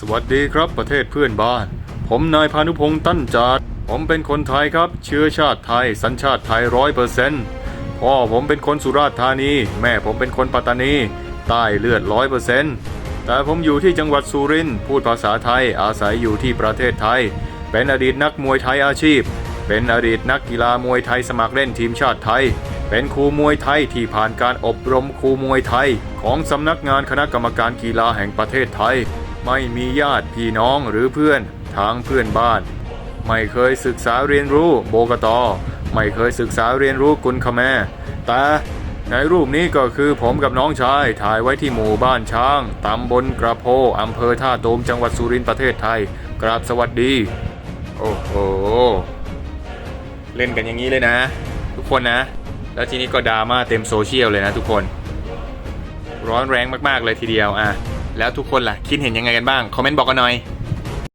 สวัสดีครับประเทศเพื่อนบ้าน ผมนายพานุพงษ์ตั้นจัดผมเป็นคนไทยครับ เชื้อชาติไทย สัญชาติไทยร้อยเปอร์เซนต์พ่อผมเป็นคนสุราษฎร์ธานี แม่ผมเป็นคนปัตตานีใต้เลือดร้อยเปอร์เซนต์แต่ผมอยู่ที่จังหวัดสุรินทร์พูดภาษาไทยอาศัยอยู่ที่ประเทศไทย เป็นอดีตนักมวยไทยอาชีพ เป็นอดีตนักกีฬามวยไทยสมัครเล่นทีมชาติไทย เป็นครูมวยไทยที่ผ่านการอบรมครูมวยไทย ของสำนักงานคณะกรรมการกีฬาแห่งประเทศไทย ไม่มีญาติพี่น้องหรือเพื่อนทางเพื่อนบ้าน ไม่เคยศึกษาเรียนรู้โบกตอไม่เคยศึกษาเรียนรู้กุลคแมแต่ในรูปนี้ก็คือผมกับน้องชายถ่ายไว้ที่หมู่บ้านช้าง ตำบลกระโพอำเภอท่าตูมจังหวัดสุรินทร์ประเทศไทย กราบสวัสดี โอ้โห เล่นกันอย่างนี้เลยนะ ทุกคนนะ แล้วทีนี้ก็ดราม่าเต็มโซเชียลเลยนะทุกคน ร้อนแรงมากๆเลยทีเดียวอะ แล้วทุกคนล่ะ คิดเห็นยังไงกันบ้าง คอมเมนต์บอกกันหน่อย